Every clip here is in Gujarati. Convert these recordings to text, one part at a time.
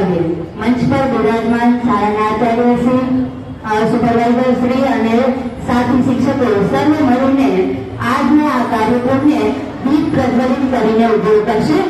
ગોપાલબેન મંચ પર બિરાજમાન શાળાના આચાર્ય શ્રી સુપરવાઇઝર શ્રી અને સાથી શિક્ષકો સર્વે મળીને આજના આ કાર્યક્રમને દીપ પ્રજ્વલિત કરીને ઊભો કરશે.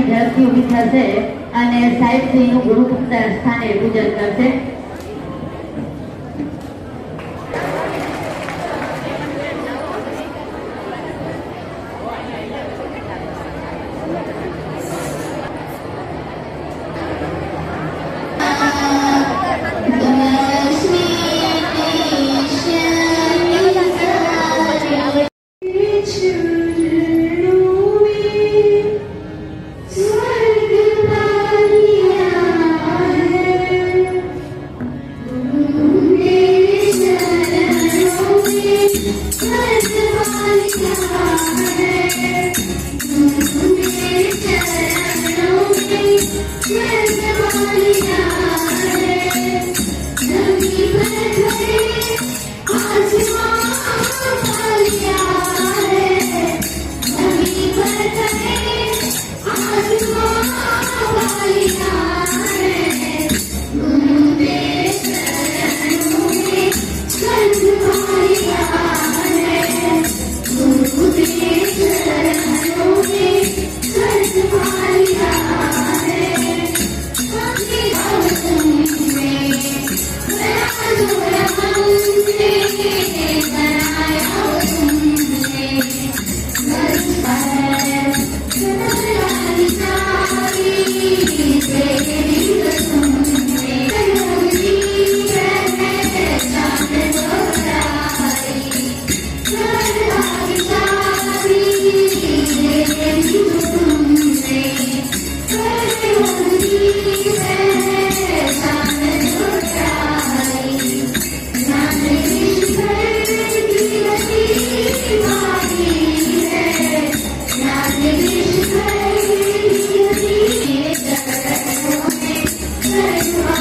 ઝડપથી ઊભી થશે અને સાહેબ સિંહનું ગુરુપુત્ર સ્થાને પૂજન કરશે. Música Yes,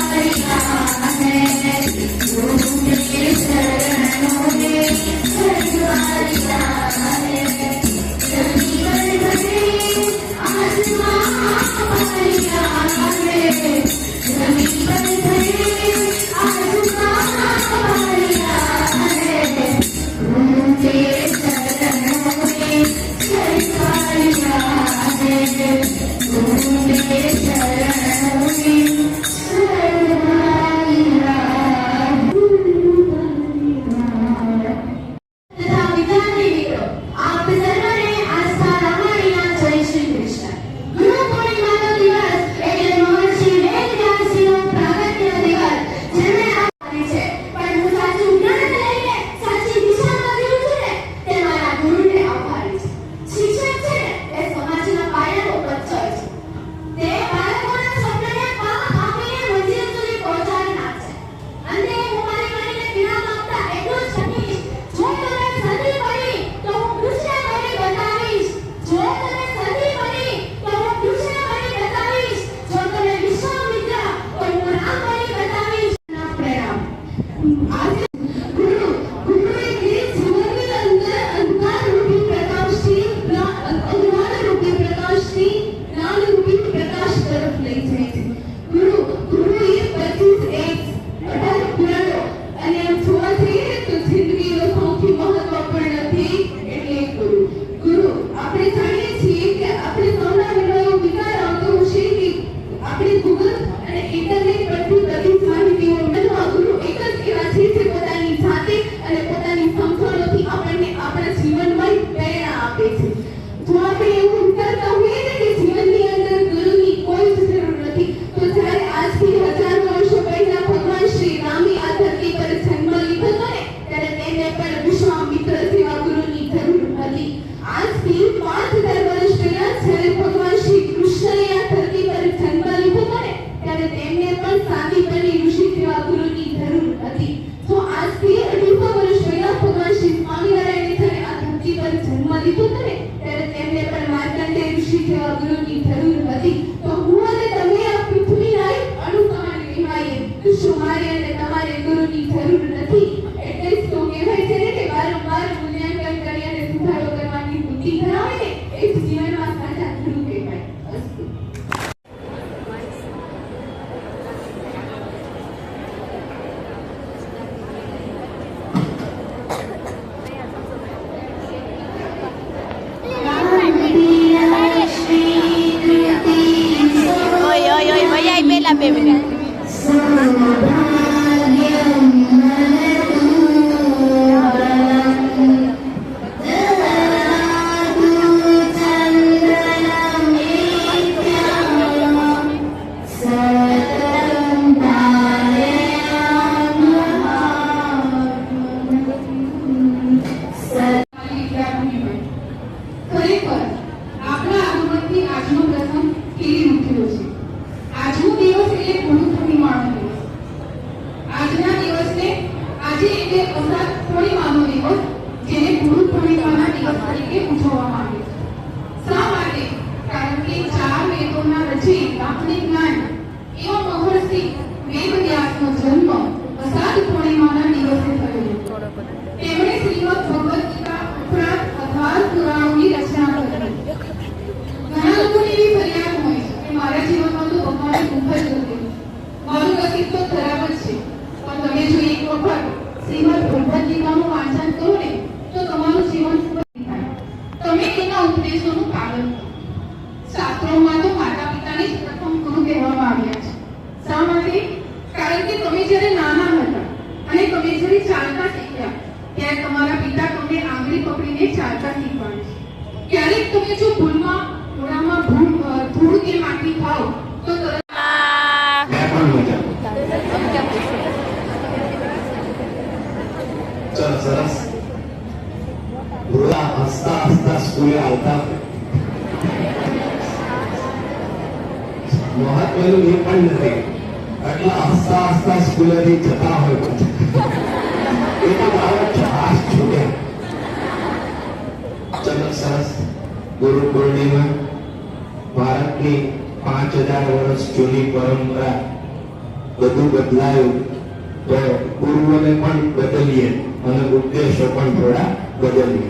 baby. તરીકે થોડી પૂર્ણિમાનો દિવસ જેને ગુરુ પૂર્ણિમાના દિવસ તરીકે ઉજવવામાં આવે તમે જો ભૂલમાં મોઢામાં ભૂલ થોડું કે માટી ખાઓ, તો હસતા હસતા આવતા. મહત્વનું એ પણ નથી. આટલા હસતા હસતા સ્કૂલેથી જતા હોય પછી. આટલી પાંચ હજાર વર્ષ જૂની પરંપરા બધું બદલાયું તો પૂર્વને પણ બદલીએ અને ઉદ્દેશો પણ થોડા બદલીએ.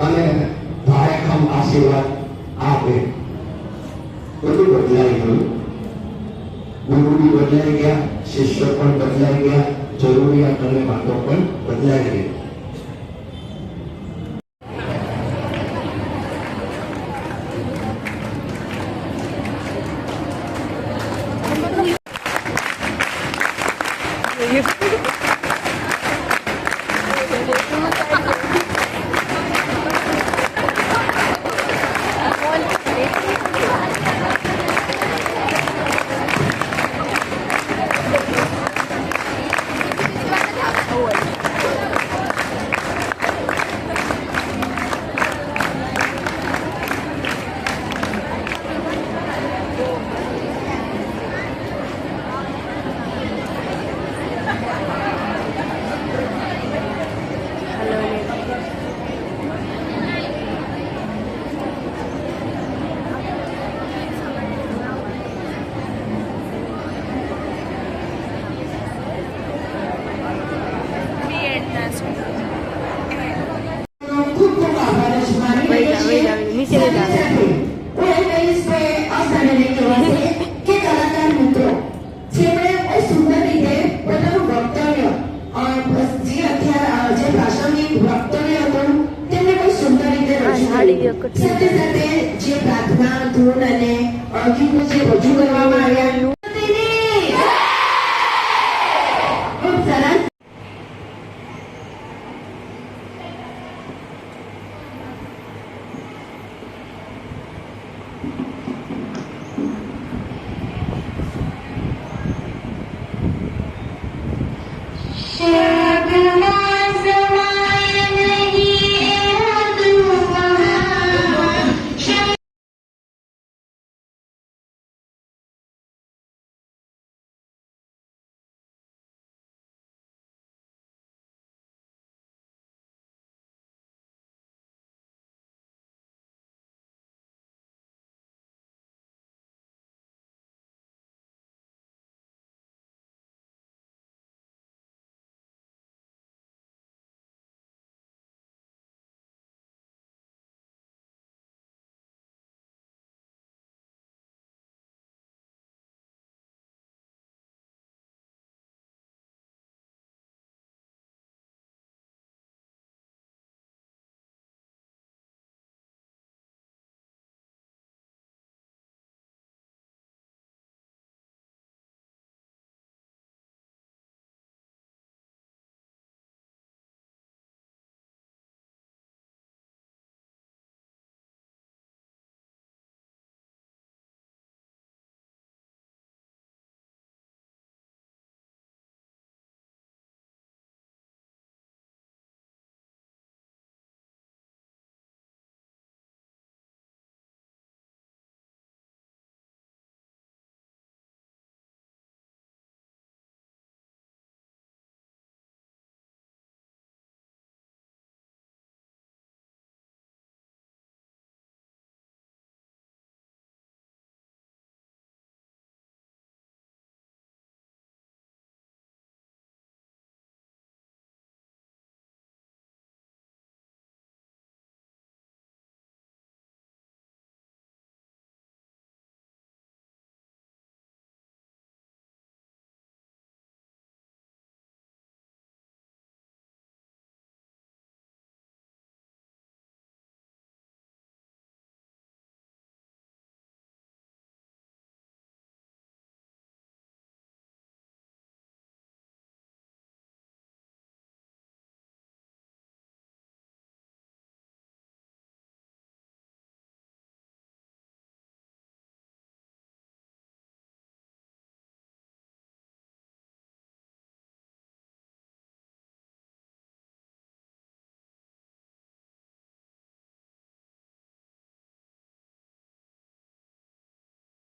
અને ભારેખમ આશીર્વાદ આપે. બધું બદલાઈ ગયું. ગુરુ બી બદલાઈ ગયા શિષ્ય પણ બદલાઈ ગયા. જરૂરિયાત અને વાતો પણ બદલાઈ છે